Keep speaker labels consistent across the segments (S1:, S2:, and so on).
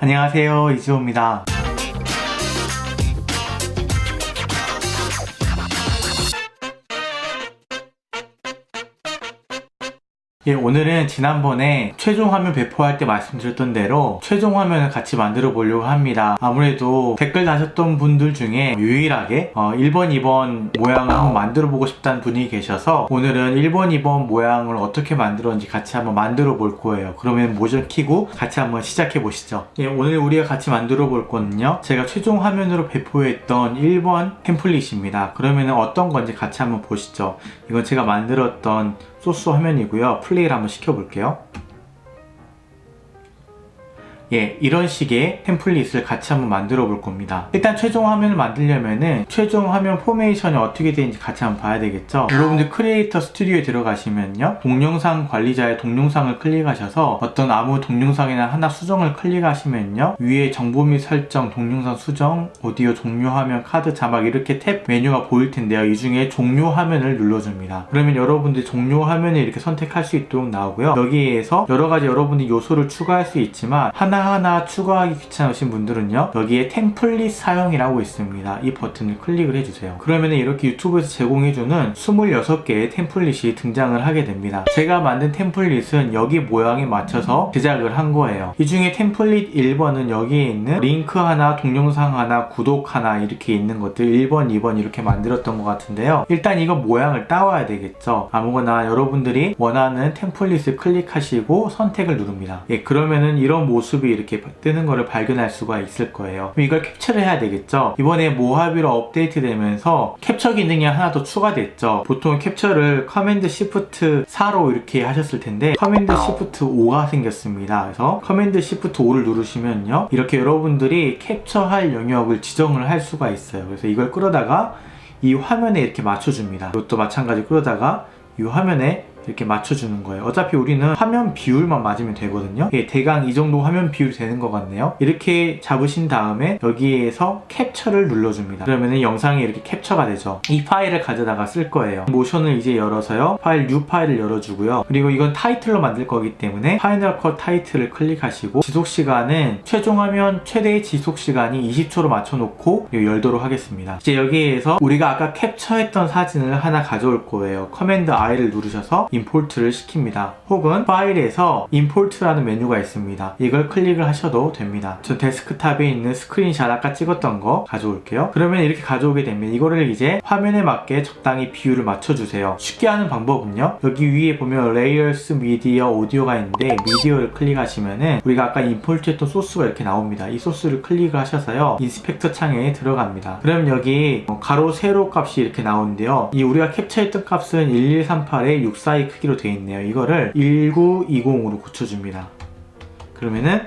S1: 안녕하세요. 이지호입니다 예, 오늘은 지난번에 최종 화면 배포할 때 말씀드렸던 대로 최종 화면을 같이 만들어 보려고 합니다. 아무래도 댓글 다셨던 분들 중에 유일하게 어, 1번, 2번 모양을 한번 만들어 보고 싶다는 분이 계셔서 오늘은 1번, 2번 모양을 어떻게 만들었는지 같이 한번 만들어 볼 거예요. 그러면 모션 키고 같이 한번 시작해 보시죠. 예, 오늘 우리가 같이 만들어 볼 거는요. 제가 최종 화면으로 배포했던 1번 템플릿입니다. 그러면 어떤 건지 같이 한번 보시죠. 이건 제가 만들었던 소스 화면이고요. 플레이를 한번 시켜볼게요. 예, 이런 식의 템플릿을 같이 한번 만들어 볼 겁니다. 일단 최종 화면을 만들려면은 최종 화면 포메이션이 어떻게 되는지 같이 한번 봐야 되겠죠? 여러분들 크리에이터 스튜디오에 들어가시면요. 동영상 관리자의 동영상을 클릭하셔서 어떤 아무 동영상이나 하나 수정을 클릭하시면요. 위에 정보 및 설정, 동영상 수정, 오디오 종료 화면, 카드 자막 이렇게 탭 메뉴가 보일 텐데요. 이 중에 종료 화면을 눌러줍니다. 그러면 여러분들이 종료 화면을 이렇게 선택할 수 있도록 나오고요. 여기에서 여러 가지 여러분들이 요소를 추가할 수 있지만 하나 하나 추가하기 귀찮으신 분들은요. 여기에 템플릿 사용이라고 있습니다. 이 버튼을 클릭을 해주세요. 그러면 이렇게 유튜브에서 제공해주는 26개의 템플릿이 등장을 하게 됩니다. 제가 만든 템플릿은 여기 모양에 맞춰서 제작을 한 거예요. 이 중에 템플릿 1번은 여기에 있는 링크 하나, 동영상 하나, 구독 하나 이렇게 있는 것들 1번, 2번 이렇게 만들었던 것 같은데요. 일단 이거 모양을 따와야 되겠죠. 아무거나 여러분들이 원하는 템플릿을 클릭하시고 선택을 누릅니다. 예, 그러면은 이런 모습이 이렇게 뜨는 거를 발견할 수가 있을 거예요. 이걸 캡처를 해야 되겠죠. 이번에 모하비로 업데이트 되면서 캡처 기능이 하나 더 추가됐죠. 보통 캡처를 커맨드 시프트 4로 이렇게 하셨을 텐데 커맨드 시프트 5가 생겼습니다. 그래서 커맨드 시프트 5를 누르시면요. 이렇게 여러분들이 캡처할 영역을 지정을 할 수가 있어요. 그래서 이걸 끌어다가 이 화면에 이렇게 맞춰줍니다. 이것도 마찬가지 끌어다가 이 화면에 이렇게 맞춰주는 거예요. 어차피 우리는 화면 비율만 맞으면 되거든요. 예, 대강 이 정도 화면 비율이 되는 것 같네요. 이렇게 잡으신 다음에 여기에서 캡처를 눌러줍니다. 그러면 영상이 이렇게 캡처가 되죠. 이 파일을 가져다가 쓸 거예요. 모션을 이제 열어서요. 파일 뉴 파일을 열어주고요. 그리고 이건 타이틀로 만들 거기 때문에 파이널 컷 타이틀을 클릭하시고 지속 시간은 최종 화면 최대의 지속 시간이 20초로 맞춰놓고 열도록 하겠습니다. 이제 여기에서 우리가 아까 캡처했던 사진을 하나 가져올 거예요. 커맨드 I를 누르셔서 임포트를 시킵니다. 혹은 파일에서 임포트라는 메뉴가 있습니다. 이걸 클릭을 하셔도 됩니다. 저 데스크탑에 있는 스크린샷 아까 찍었던 거 가져올게요. 그러면 이렇게 가져오게 되면 이거를 이제 화면에 맞게 적당히 비율을 맞춰주세요. 쉽게 하는 방법은요. 여기 위에 보면 레이어스 미디어 오디오가 있는데 미디어를 클릭하시면은 우리가 아까 임포트했던 소스가 이렇게 나옵니다. 이 소스를 클릭을 하셔서요. 인스펙터 창에 들어갑니다. 그럼 여기 뭐 가로 세로 값이 이렇게 나오는데요. 이 우리가 캡처했던 값은 1138에 642 크기로 되어 있네요. 이거를 1920으로 고쳐줍니다. 그러면은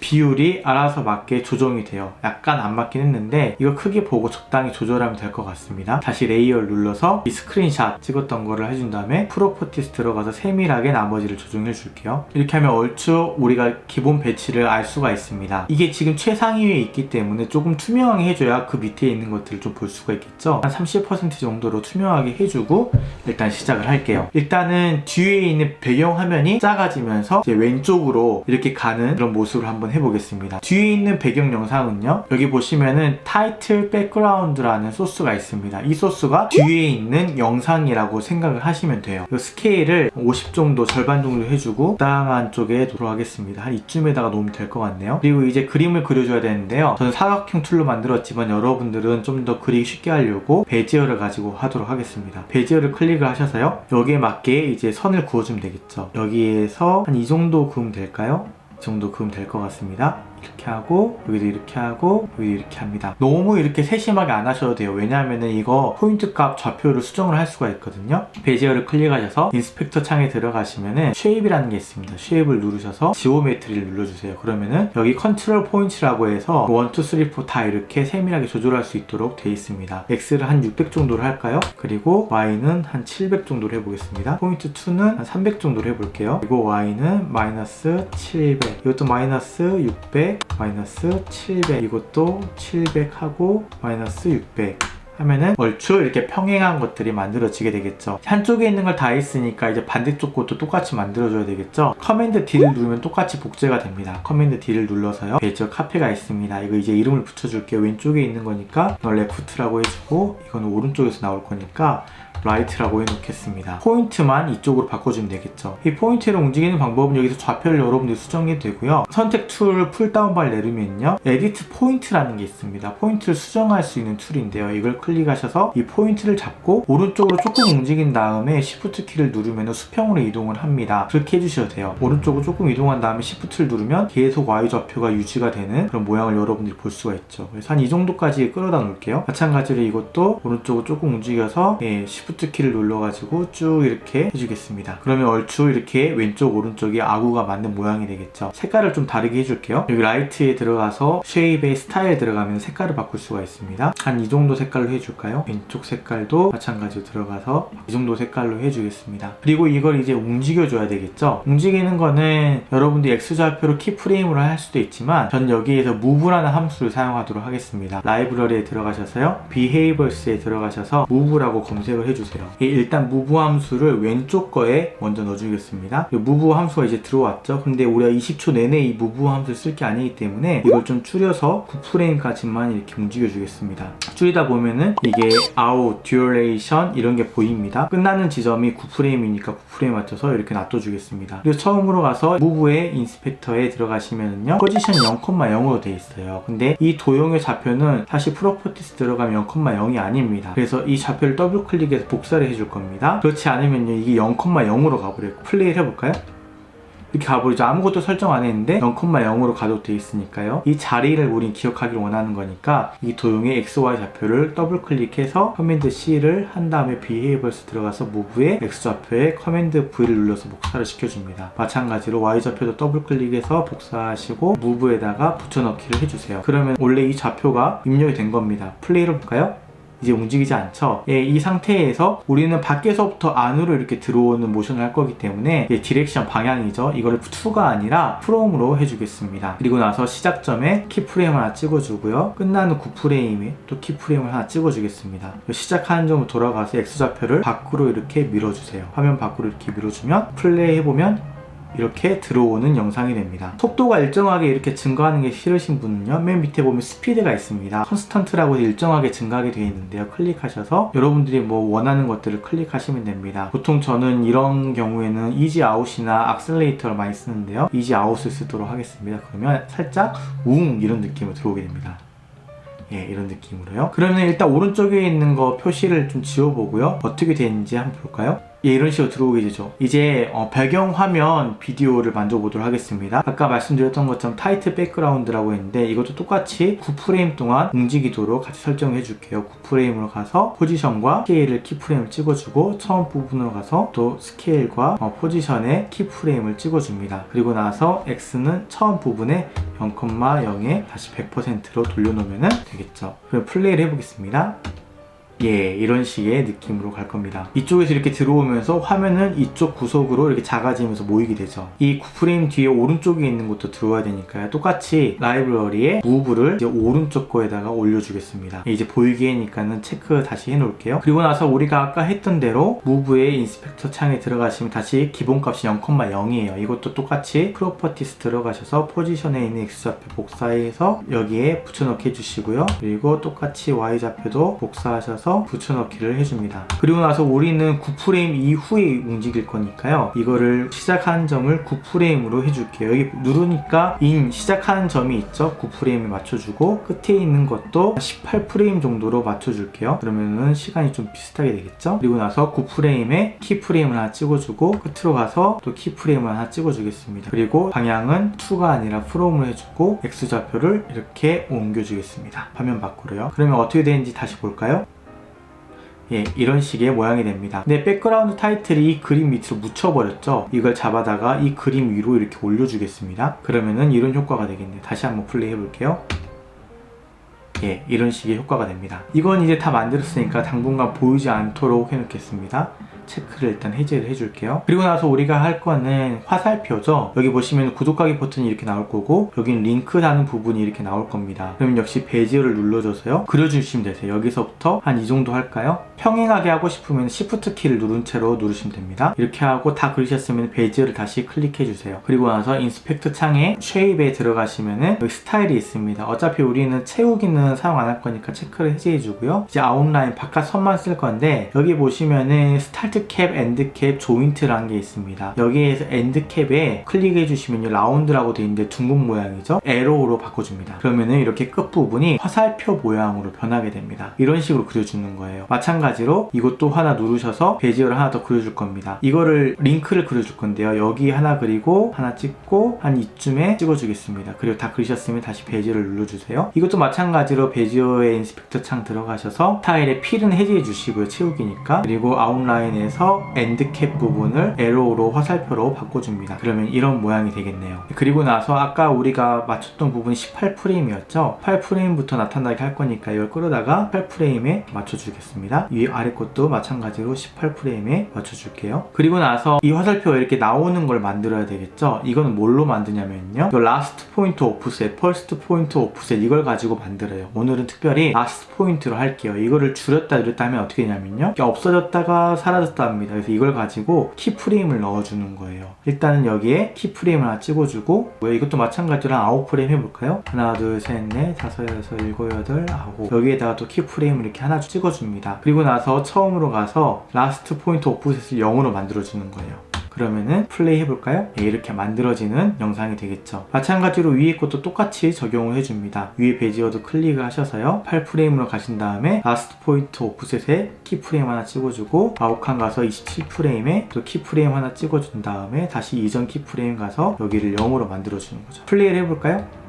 S1: 비율이 알아서 맞게 조정이 돼요. 약간 안 맞긴 했는데 이거 크기 보고 적당히 조절하면 될 것 같습니다. 다시 레이어를 눌러서 이 스크린샷 찍었던 거를 해준 다음에 프로퍼티스 들어가서 세밀하게 나머지를 조정해 줄게요. 이렇게 하면 얼추 우리가 기본 배치를 알 수가 있습니다. 이게 지금 최상위에 있기 때문에 조금 투명하게 해줘야 그 밑에 있는 것들을 좀 볼 수가 있겠죠. 한 30% 정도로 투명하게 해주고 일단 시작을 할게요. 일단은 뒤에 있는 배경 화면이 작아지면서 왼쪽으로 이렇게 가는 그런 모습을 한번 해보겠습니다. 뒤에 있는 배경 영상은요. 여기 보시면은 타이틀 백그라운드라는 소스가 있습니다. 이 소스가 뒤에 있는 영상이라고 생각을 하시면 돼요. 이 스케일을 50 정도 절반 정도 해주고 적당한 쪽에 돌아가겠습니다. 한 이쯤에다가 놓으면 될 것 같네요. 그리고 이제 그림을 그려줘야 되는데요. 저는 사각형 툴로 만들었지만 여러분들은 좀 더 그리기 쉽게 하려고 베지어를 가지고 하도록 하겠습니다. 베지어를 클릭을 하셔서요. 여기에 맞게 이제 선을 그어주면 되겠죠. 여기에서 한 이 정도 그으면 될까요? 이 정도 그으면 될것 같습니다. 이렇게 하고 여기도 이렇게 하고 여기도 이렇게 합니다. 너무 이렇게 세심하게 안 하셔도 돼요. 왜냐하면 이거 포인트 값 좌표를 수정을 할 수가 있거든요. 베지어를 클릭하셔서 인스펙터 창에 들어가시면은 쉐입이라는 게 있습니다. 쉐입을 누르셔서 지오메트리를 눌러주세요. 그러면은 여기 컨트롤 포인트라고 해서 1, 2, 3, 4 다 이렇게 세밀하게 조절할 수 있도록 되어 있습니다. X를 한 600 정도로 할까요? 그리고 Y는 한 700 정도로 해보겠습니다. 포인트 2는 한 300 정도로 해볼게요. 그리고 Y는 마이너스 700 이것도 마이너스 600 마이너스 700 이것도 700 하고 마이너스 600 하면은 얼추 이렇게 평행한 것들이 만들어지게 되겠죠. 한쪽에 있는 걸 다 했으니까 이제 반대쪽 것도 똑같이 만들어줘야 되겠죠. 커맨드 D를 누르면 똑같이 복제가 됩니다. 커맨드 D를 눌러서요. 네, 저 카페가 있습니다. 이거 이제 이름을 붙여줄게요. 왼쪽에 있는 거니까 이걸 레프트라고 해주고 이거는 오른쪽에서 나올 거니까 라이트라고 해놓겠습니다. 포인트만 이쪽으로 바꿔주면 되겠죠. 이 포인트를 움직이는 방법은 여기서 좌표를 여러분들이 수정해도 되고요. 선택 툴 풀다운바를 내리면요. 에디트 포인트라는 게 있습니다. 포인트를 수정할 수 있는 툴인데요. 이걸 클릭하셔서 이 포인트를 잡고 오른쪽으로 조금 움직인 다음에 Shift 키를 누르면 수평으로 이동을 합니다. 그렇게 해주셔도 돼요. 오른쪽으로 조금 이동한 다음에 Shift를 누르면 계속 Y 좌표가 유지가 되는 그런 모양을 여러분들이 볼 수가 있죠. 그래서 한 이 정도까지 끌어다 놓을게요. 마찬가지로 이것도 오른쪽으로 조금 움직여서 예, Shift 키를 눌러가지고 쭉 이렇게 해주겠습니다. 그러면 얼추 이렇게 왼쪽 오른쪽이 아구가 맞는 모양이 되겠죠. 색깔을 좀 다르게 해줄게요. 여기 라이트에 들어가서 쉐입의 스타일에 들어가면 색깔을 바꿀 수가 있습니다. 한 이 정도 색깔로 해줄까요? 왼쪽 색깔도 마찬가지로 들어가서 이 정도 색깔로 해주겠습니다. 그리고 이걸 이제 움직여줘야 되겠죠. 움직이는 거는 여러분들이 X좌표로 키프레임으로 할 수도 있지만 전 여기에서 move라는 함수를 사용하도록 하겠습니다. 라이브러리에 들어가셔서요. behaviors에 들어가셔서 move라고 검색을 해주세요. 이 일단 move 함수를 왼쪽 거에 먼저 넣어주겠습니다. 이 move 함수가 이제 들어왔죠. 근데 우리가 20초 내내 이 move 함수를 쓸 게 아니기 때문에 이걸 좀 줄여서 9프레임까지만 이렇게 움직여 주겠습니다. 줄이다 보면은 이게 out, duration 이런 게 보입니다. 끝나는 지점이 9프레임이니까 9프레임 맞춰서 이렇게 놔둬 주겠습니다. 그리고 처음으로 가서 move의 인스펙터에 들어가시면은요. 포지션 0,0으로 돼 있어요. 근데 이 도형의 좌표는 사실 프로퍼티스 들어가면 0,0이 아닙니다. 그래서 이 좌표를 더블 클릭해서 복사를 해줄 겁니다. 그렇지 않으면요. 이게 0,0으로 가버려요. 플레이를 해볼까요? 이렇게 가버리죠. 아무것도 설정 안 했는데 0,0으로 가도 돼 있으니까요. 이 자리를 우린 기억하기를 원하는 거니까 이 도형의 XY 좌표를 더블 클릭해서 커맨드 C를 한 다음에 behaviors 들어가서 move의 X 좌표에 커맨드 V를 눌러서 복사를 시켜줍니다. 마찬가지로 Y 좌표도 더블 클릭해서 복사하시고 move에다가 붙여넣기를 해주세요. 그러면 원래 이 좌표가 입력이 된 겁니다. 플레이를 볼까요? 이제 움직이지 않죠. 예, 이 상태에서 우리는 밖에서부터 안으로 이렇게 들어오는 모션을 할 거기 때문에 예, 디렉션 방향이죠. 이거를 2가 아니라 프롬으로 해주겠습니다. 그리고 나서 시작점에 키프레임 하나 찍어주고요. 끝나는 9프레임에 또 키프레임을 하나 찍어주겠습니다. 시작하는 점으로 돌아가서 X좌표를 밖으로 이렇게 밀어주세요. 화면 밖으로 이렇게 밀어주면 플레이 해보면 이렇게 들어오는 영상이 됩니다. 속도가 일정하게 이렇게 증가하는 게 싫으신 분은요. 맨 밑에 보면 스피드가 있습니다. 컨스턴트라고 일정하게 증가하게 되어 있는데요. 클릭하셔서 여러분들이 뭐 원하는 것들을 클릭하시면 됩니다. 보통 저는 이런 경우에는 이지 아웃이나 악셀레이터를 많이 쓰는데요. 이지 아웃을 쓰도록 하겠습니다. 그러면 살짝 웅 이런 느낌으로 들어오게 됩니다. 예, 이런 느낌으로요. 그러면 일단 오른쪽에 있는 거 표시를 좀 지워보고요. 어떻게 되는지 한번 볼까요? 예, 이런 식으로 들어오게 되죠. 이제 어, 배경 화면 비디오를 만져보도록 하겠습니다. 아까 말씀드렸던 것처럼 타이트 백그라운드라고 했는데 이것도 똑같이 9프레임 동안 움직이도록 같이 설정해 줄게요. 9프레임으로 가서 포지션과 스케일을 키프레임을 찍어주고 처음 부분으로 가서 또 스케일과 어, 포지션에 키프레임을 찍어줍니다. 그리고 나서 X는 처음 부분에 0,0에 다시 100%로 돌려놓으면 되겠죠. 그럼 플레이를 해보겠습니다. 예, 이런 식의 느낌으로 갈 겁니다. 이쪽에서 이렇게 들어오면서 화면은 이쪽 구석으로 이렇게 작아지면서 모이게 되죠. 이 9프레임 뒤에 오른쪽에 있는 것도 들어와야 되니까요. 똑같이 라이브러리에 무브를 이제 오른쪽 거에다가 올려주겠습니다. 이제 보이게 하니까는 체크 다시 해놓을게요. 그리고 나서 우리가 아까 했던 대로 무브의 인스펙터 창에 들어가시면 다시 기본값이 0,0이에요. 이것도 똑같이 프로퍼티스 들어가셔서 포지션에 있는 X좌표 복사해서 여기에 붙여넣기 해주시고요. 그리고 똑같이 Y좌표도 복사하셔서 붙여넣기를 해줍니다. 그리고 나서 우리는 9프레임 이후에 움직일 거니까요. 이거를 시작하는 점을 9프레임으로 해줄게요. 여기 누르니까 인 시작하는 점이 있죠. 9프레임에 맞춰주고 끝에 있는 것도 18프레임 정도로 맞춰줄게요. 그러면은 시간이 좀 비슷하게 되겠죠. 그리고 나서 9프레임에 키프레임을 하나 찍어주고 끝으로 가서 또 키프레임을 하나 찍어주겠습니다. 그리고 방향은 2가 아니라 프롬으로 해주고 X좌표를 이렇게 옮겨주겠습니다. 화면 밖으로요. 그러면 어떻게 되는지 다시 볼까요? 예, 이런 식의 모양이 됩니다. 근데 백그라운드 타이틀이 이 그림 밑으로 묻혀버렸죠? 이걸 잡아다가 이 그림 위로 이렇게 올려주겠습니다. 그러면은 이런 효과가 되겠네요. 다시 한번 플레이 해볼게요. 예, 이런 식의 효과가 됩니다. 이건 이제 다 만들었으니까 당분간 보이지 않도록 해놓겠습니다. 체크를 일단 해제를 해줄게요. 그리고 나서 우리가 할 거는 화살표죠. 여기 보시면 구독하기 버튼이 이렇게 나올 거고 여기는 링크 다는 부분이 이렇게 나올 겁니다. 그럼 역시 베지어를 눌러줘서요. 그려주시면 되세요. 여기서부터 한 이 정도 할까요? 평행하게 하고 싶으면 Shift 키를 누른 채로 누르시면 됩니다. 이렇게 하고 다 그리셨으면 베지어를 다시 클릭해 주세요. 그리고 나서 인스펙트 창에 쉐입에 들어가시면은 스타일이 있습니다. 어차피 우리는 채우기는 사용 안 할 거니까 체크를 해제해 주고요. 이제 아웃라인 바깥 선만 쓸 건데 여기 보시면은 스타트 캡, 엔드 캡, 조인트라는 게 있습니다. 여기에서 엔드 캡에 클릭해 주시면요. 라운드라고 되어 있는데 둥근 모양이죠. 에로우로 바꿔줍니다. 그러면은 이렇게 끝부분이 화살표 모양으로 변하게 됩니다. 이런 식으로 그려주는 거예요. 마찬가지 로 이것도 하나 누르셔서 베지어를 하나 더 그려줄 겁니다. 이거를 링크를 그려줄 건데요. 여기 하나 그리고 하나 찍고 한 이쯤에 찍어주겠습니다. 그리고 다 그리셨으면 다시 베지어를 눌러주세요. 이것도 마찬가지로 베지어의 인스펙터 창 들어가셔서 타일의 필은 해제해 주시고요. 채우기니까. 그리고 아웃라인에서 엔드캡 부분을 에로우로 화살표로 바꿔줍니다. 그러면 이런 모양이 되겠네요. 그리고 나서 아까 우리가 맞췄던 부분이 18프레임이었죠? 8프레임부터 나타나게 할 거니까 이걸 끌어다가 8프레임에 맞춰주겠습니다. 위 아래 것도 마찬가지로 18프레임에 맞춰줄게요. 그리고 나서 이 화살표가 이렇게 나오는 걸 만들어야 되겠죠? 이거는 뭘로 만드냐면요. 라스트 포인트 오프셋, 퍼스트 포인트 오프셋 이걸 가지고 만들어요. 오늘은 특별히 라스트 포인트로 할게요. 이거를 줄였다 늘렸다 하면 어떻게 되냐면요. 없어졌다가 사라졌다 합니다. 그래서 이걸 가지고 키프레임을 넣어주는 거예요. 일단은 여기에 키프레임을 하나 찍어주고 왜 이것도 마찬가지로 한 9프레임 해볼까요? 하나 둘 셋 넷 다섯 여섯 일곱 여덟 아홉 여기에다가 또 키프레임을 이렇게 하나 찍어줍니다. 그리고 나서 처음으로 가서 라스트 포인트 오프셋을 0으로 만들어주는 거예요. 그러면은 플레이 해볼까요? 네, 이렇게 만들어지는 영상이 되겠죠. 마찬가지로 위에 것도 똑같이 적용을 해줍니다. 위에 베지어도 클릭을 하셔서요. 8프레임으로 가신 다음에 라스트 포인트 오프셋에 키프레임 하나 찍어주고 아웃칸 가서 27프레임에 또 키프레임 하나 찍어준 다음에 다시 이전 키프레임 가서 여기를 0으로 만들어주는 거죠. 플레이를 해볼까요?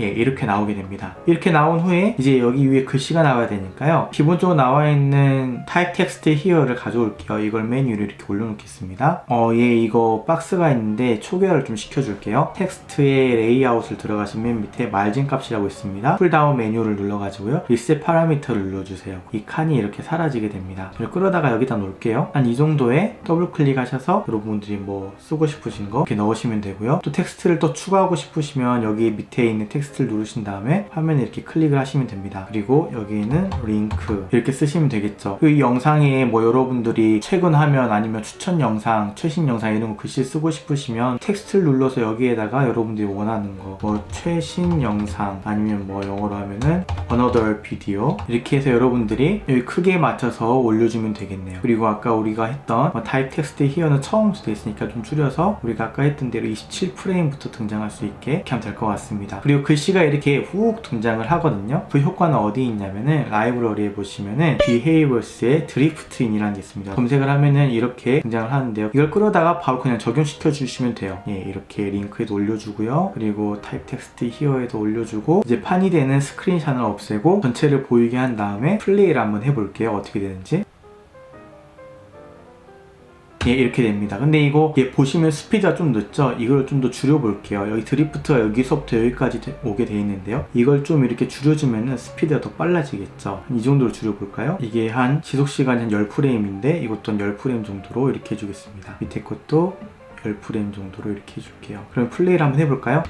S1: 예, 이렇게 나오게 됩니다. 이렇게 나온 후에 이제 여기 위에 글씨가 나와야 되니까요. 기본적으로 나와 있는 타입 텍스트 히어를 가져올게요. 이걸 메뉴로 이렇게 올려놓겠습니다. 어, 예, 이거 박스가 있는데 초기화를 좀 시켜줄게요. 텍스트의 레이아웃을 들어가시면 맨 밑에 말진 값이라고 있습니다. 풀다운 메뉴를 눌러가지고요. 리셋 파라미터를 눌러주세요. 이 칸이 이렇게 사라지게 됩니다. 끌어다가 여기다 놓을게요. 한 이 정도에 더블 클릭하셔서 여러분들이 뭐 쓰고 싶으신 거 이렇게 넣으시면 되고요. 또 텍스트를 또 추가하고 싶으시면 여기 밑에 있는 텍스트 를 누르신 다음에 화면에 이렇게 클릭을 하시면 됩니다. 그리고 여기는 링크 이렇게 쓰시면 되겠죠. 그이 영상에 뭐 여러분들이 최근 하면 아니면 추천 영상, 최신 영상 이런 거 글씨 쓰고 싶으시면 텍스트를 눌러서 여기에다가 여러분들이 원하는 거 뭐 최신 영상 아니면 뭐 영어로 하면은 another video 이렇게 해서 여러분들이 여기 크게 맞춰서 올려주면 되겠네요. 그리고 아까 우리가 했던 뭐 타입 텍스트 히어는 처음부터 돼 있으니까 좀 줄여서 우리가 아까 했던 대로 27 프레임부터 등장할 수 있게 하면 될 것 같습니다. 그리고 글씨가 이렇게 훅 등장을 하거든요. 그 효과는 어디 있냐면은 라이브러리에 보시면은 behaviors의 drift인이라는 게 있습니다. 검색을 하면은 이렇게 등장을 하는데요. 이걸 끌어다가 바로 그냥 적용시켜 주시면 돼요. 예, 이렇게 링크에도 올려주고요. 그리고 타입 텍스트 히어에도 올려주고 이제 판이 되는 스크린샷을 없애고 전체를 보이게 한 다음에 플레이를 한번 해볼게요. 어떻게 되는지. 예, 이렇게 됩니다. 근데 이거 예, 보시면 스피드가 좀 늦죠? 이걸 좀 더 줄여볼게요. 여기 드리프트가 여기서부터 여기까지 되- 오게 돼 있는데요. 이걸 좀 이렇게 줄여주면은 스피드가 더 빨라지겠죠? 한이 정도로 줄여볼까요? 이게 한 지속시간이 한 10프레임인데 이것도 한 10프레임 정도로 이렇게 해주겠습니다. 밑에 것도 10프레임 정도로 이렇게 해줄게요. 그럼 플레이를 한번 해볼까요?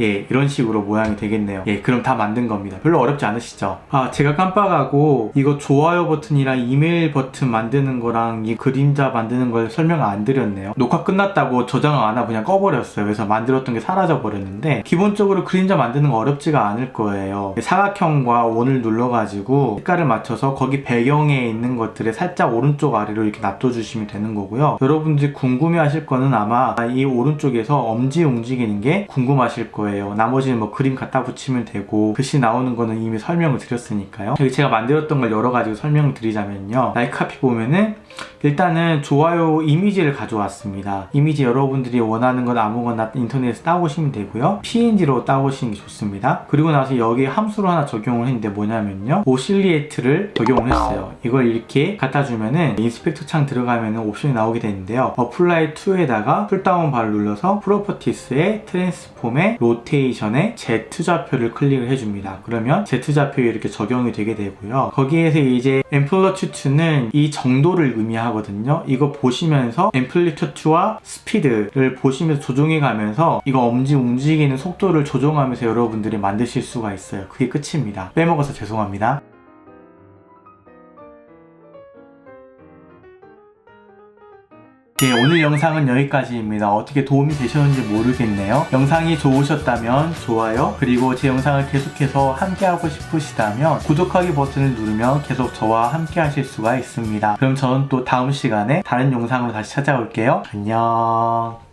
S1: 예, 이런 식으로 모양이 되겠네요. 예, 그럼 다 만든 겁니다. 별로 어렵지 않으시죠? 아, 제가 깜빡하고 이거 좋아요 버튼이랑 이메일 버튼 만드는 거랑 이 그림자 만드는 걸 설명 안 드렸네요. 녹화 끝났다고 저장을 안 하고 그냥 꺼버렸어요. 그래서 만들었던 게 사라져 버렸는데 기본적으로 그림자 만드는 거 어렵지가 않을 거예요. 사각형과 원을 눌러가지고 색깔을 맞춰서 거기 배경에 있는 것들을 살짝 오른쪽 아래로 이렇게 놔둬주시면 되는 거고요. 여러분들이 궁금해하실 거는 아마 이 오른쪽에서 엄지 움직이는 게 궁금하실 거예요. 나머지는 뭐 그림 갖다 붙이면 되고 글씨 나오는 거는 이미 설명을 드렸으니까요. 여기 제가 만들었던 걸 여러 가지 설명을 드리자면요. 라이크 카피 보면은 일단은 좋아요 이미지를 가져왔습니다. 이미지 여러분들이 원하는 건 아무거나 인터넷에서 따오시면 되고요. PNG로 따오시는 게 좋습니다. 그리고 나서 여기 함수로 하나 적용을 했는데 뭐냐면요. 오실리에이트를 적용을 했어요. 이걸 이렇게 갖다 주면은 인스펙터 창 들어가면은 옵션이 나오게 되는데요. 어플라이 2에다가 풀다운 바를 눌러서 프로퍼티스의 트랜스폼의 로드 로테이션에 Z 좌표를 클릭을 해줍니다. 그러면 Z 좌표에 이렇게 적용이 되게 되고요. 거기에서 이제 앰플러튜트는 이 정도를 의미하 거든요. 이거 보시면서 앰플리튜트와 스피드를 보시면서 조정해 가면서 이거 엄지 움직이는 속도를 조정하면서 여러분들이 만드실 수가 있어요. 그게 끝입니다. 빼먹어서 죄송합니다. 네, 오늘 영상은 여기까지입니다. 어떻게 도움이 되셨는지 모르겠네요. 영상이 좋으셨다면 좋아요, 그리고 제 영상을 계속해서 함께하고 싶으시다면 구독하기 버튼을 누르면 계속 저와 함께 하실 수가 있습니다. 그럼 저는 또 다음 시간에 다른 영상으로 다시 찾아올게요. 안녕.